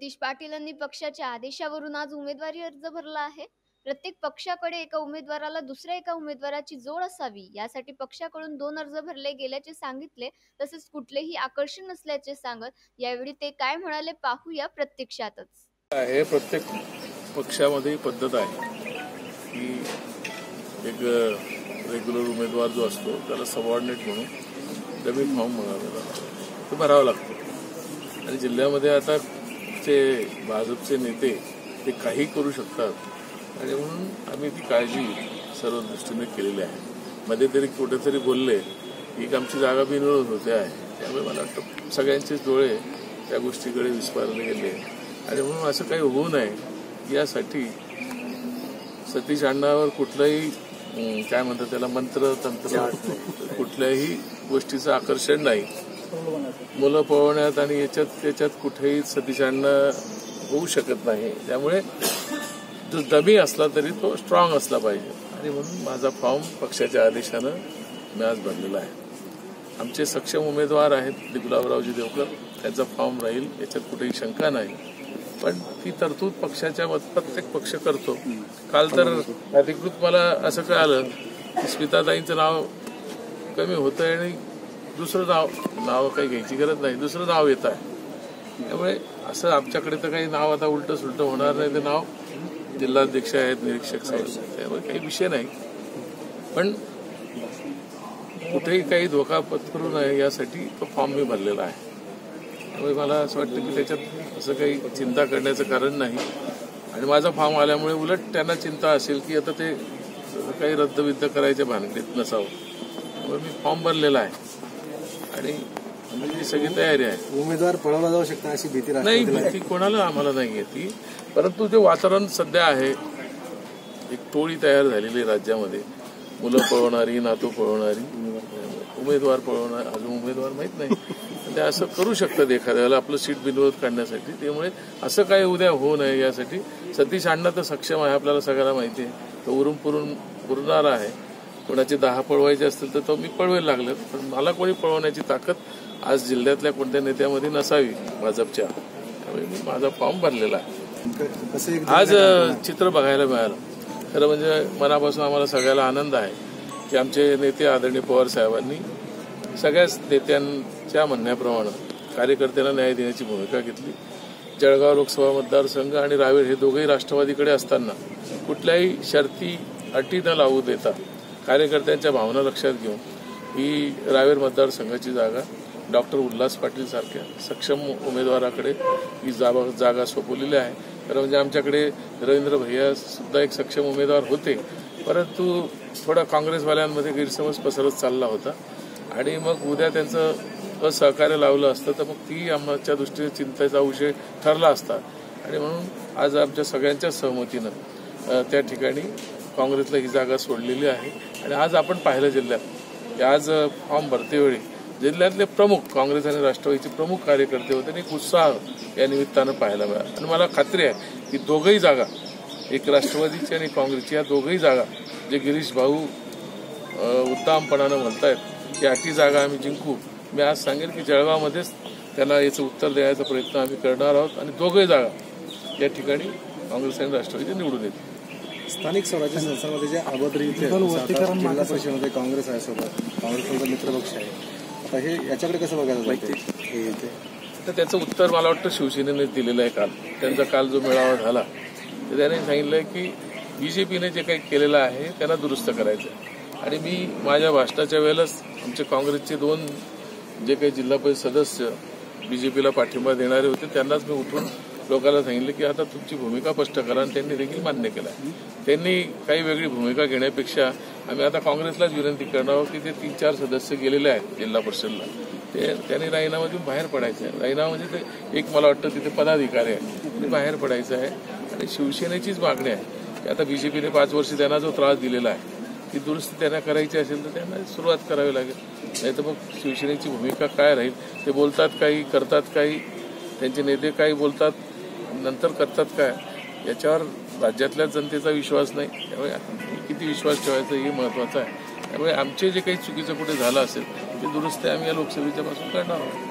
सतीश पाटील यांनी पक्षाच्या आदेशावरून आज उमेदवारी अर्ज भरला आहे. प्रत्येक पक्षाकडे एका उमेदवाराला दुसऱ्या एका उमेदवाराची जोड असावी यासाठी पक्षाकडून दोन अर्ज भरले गेल्याचे सांगितले तसेच कुठलेही आकर्षण नसल्याचे सांगत यावेळी ते काय म्हणाले पाहूया प्रत्यक्षातच. आहे प्रत्येक पक्षामध्ये पद्धत आहे की एक रेग्युलर उमेदवार जो असतो त्याला सबऑर्डिनेट म्हणून डबी फॉर्म लागतो. तो भरावा लागतो. आणि जिल्ह्यामध्ये आता चे भाजपचे नेते ते काही करू शकतात. आणि म्हणून आम्ही ती काळजी सर्व दृष्टीने केलेली आहे. मध्ये तरी कुठेतरी बोलले की आमची जागा बिनविरोध होते आहे. त्यामुळे मला वाटतं सगळ्यांचेच डोळे त्या गोष्टीकडे विस्पारले गेले. आणि म्हणून असं काही होऊ नये यासाठी सतीश अण्णावर कुठलंही काय म्हणतात त्याला मंत्र तंत्र कुठल्याही गोष्टीचं आकर्षण नाही. मुलं पळवण्यात आणि याच्यात त्याच्यात कुठेही सतीश होऊ शकत नाही. त्यामुळे जो दमी असला तरी तो स्ट्रॉंग असला पाहिजे. आणि म्हणून माझा फॉर्म पक्षाच्या आदेशानं मी आज भरलेला आहे. आमचे सक्षम उमेदवार आहेत गुलाबरावजी देवकर. त्यांचा फॉर्म राहील याच्यात कुठेही शंका नाही. पण ती तरतूद पक्षाच्या प्रत्येक पक्ष करतो. काल तर अधिकृत मला असं कळालं की स्मिताताईंचं नाव कमी होतं आणि दुसरं नाव नाव काही घ्यायची गरज नाही. दुसरं नाव येत आहे. त्यामुळे असं आमच्याकडे तर काही नाव आता उलट सुलट होणार नाही. ते नाव जिल्हाध्यक्ष आहेत निरीक्षक साहेब त्यामुळे काही विषय नाही. पण कुठेही काही धोका पत्करू नये यासाठी तो फॉर्म मी भरलेला आहे. त्यामुळे मला असं वाटतं की त्याच्यात असं काही चिंता करण्याचं कारण नाही. आणि माझा फॉर्म आल्यामुळे उलट त्यांना चिंता असेल की आता ते काही रद्दविद्द करायच्या भानगडीत नसावं. त्यामुळे मी फॉर्म भरलेला आहे. आणि म्हणजे सगळी तयारी आहे. उमेदवार पळवला जाऊ शकता अशी भीती नाही. भीती कोणाला आम्हाला नाही आहे ती. परंतु जे वातावरण सध्या आहे एक टोळी तयार झालेली आहे राज्यामध्ये. मुलं पळवणारी नातू पळवणारी उमेदवार पळवणार अजून उमेदवार माहीत नाही. ते असं करू शकतात एखाद्याला आपलं सीट बिनविरोध काढण्यासाठी. त्यामुळे असं काही उद्या होऊ नये यासाठी. सतीश अण्णा तर सक्षम आहे आपल्याला सगळ्याला माहिती आहे. तो उरून पुरून पुरणार आहे. कोणाचे दहा पळवायचे असतील तर तो मी पळवायला लागलं. पण मला कोणी पळवण्याची ताकद आज जिल्ह्यातल्या कोणत्या नेत्यामध्ये नसावी भाजपच्या. त्यामुळे मी माझा फॉर्म भरलेला आहे. आज चित्र बघायला मिळालं. खरं म्हणजे मनापासून आम्हाला सगळ्याला आनंद आहे की आमचे नेते आदरणीय पवार साहेबांनी सगळ्याच नेत्यांच्या म्हणण्याप्रमाणे कार्यकर्त्यांना न्याय देण्याची भूमिका घेतली. जळगाव लोकसभा मतदारसंघ आणि रावेर हे दोघेही राष्ट्रवादीकडे असताना कुठल्याही शर्ती अटी न लावू देता कार्यकर्त्यांच्या भावना लक्षात घेऊन ही रावेर मतदारसंघाची जागा डॉक्टर उल्हास पाटील सारख्या सक्षम उमेदवाराकडे ही जागा जागा सोपवलेली आहे. खरं म्हणजे आमच्याकडे रवींद्र भैया सुद्धा एक सक्षम उमेदवार होते. परंतु थोडा काँग्रेसवाल्यांमध्ये गैरसमज पसरत चालला होता. आणि मग उद्या त्यांचं असहकार्य लावलं असतं तर मग ती आमच्या दृष्टीने चिंतेचा विषय ठरला असता. आणि म्हणून आज आमच्या सगळ्यांच्या सहमतीनं त्या ठिकाणी काँग्रेसला ही जागा सोडलेली आहे. आणि आज आपण पाहिलं जिल्ह्यात की आज फॉर्म भरतेवेळी जिल्ह्यातले प्रमुख काँग्रेस आणि राष्ट्रवादीचे प्रमुख कार्यकर्ते होते आणि एक उत्साह या निमित्तानं पाहायला मिळाला. आणि मला खात्री आहे की दोघही जागा एक राष्ट्रवादीची आणि काँग्रेसची या दोघही जागा जे गिरीश भाऊ अ, म्हणतायत की अटी जागा आम्ही जिंकू. मी आज सांगेन की जळगावमध्येच त्यांना याचं उत्तर देण्याचा प्रयत्न आम्ही करणार आहोत आणि दोघही जागा या ठिकाणी काँग्रेस आणि राष्ट्रवादी निवडून येतील. स्थानिक स्वराज्य संस्थांमध्ये जे अभद्र जिल्हा परिषदेमध्ये काँग्रेस आहे सोबत काँग्रेसचा मित्रपक्ष आहे. आता हे याच्याकडे कसं बघायला जाते? हे इथे तर त्याचं उत्तर मला वाटतं शिवसेनेने दिलेलं आहे काल. त्यांचा काल जो मेळावा झाला तर त्याने सांगितलं की बीजेपीने जे काही केलेलं आहे त्यांना दुरुस्त करायचं आहे. आणि मी माझ्या भाषणाच्या वेळेलाच आमचे काँग्रेसचे दोन जे काही जिल्हा परिषद सदस्य बीजेपीला पाठिंबा देणारे होते त्यांनाच मी उठून लोकांना सांगितलं की आता तुमची भूमिका स्पष्ट करा आणि त्यांनी देखील मान्य केलं त्यांनी काही वेगळी भूमिका घेण्यापेक्षा आम्ही आता काँग्रेसलाच विनंती करणार आहोत की ते तीन चार सदस्य गेलेले आहेत जिल्हा परिषदला. ते त्यांनी राजीनामातून बाहेर पडायचं आहे. राजीनामा म्हणजे ते एक मला वाटतं तिथे पदाधिकारी आहे ते बाहेर पडायचं आहे. आणि शिवसेनेचीच मागणी आहे की आता बीजेपीने पाच वर्ष त्यांना जो त्रास दिलेला आहे ती दुरुस्ती त्यांना करायची असेल तर त्यांना सुरुवात करावी लागेल. नाही तर मग शिवसेनेची भूमिका काय राहील? ते बोलतात काही करतात काही. त्यांचे नेते काही बोलतात. नंतर करतात काय? याच्यावर राज्यातल्या जनतेचा विश्वास नाही. त्यामुळे किती विश्वास ठेवायचा हे महत्वाचं आहे. त्यामुळे आमचे जे काही चुकीचं कुठे झालं असेल ते दुरुस्ती आम्ही या लोकसभेच्या पासून करणार आहोत.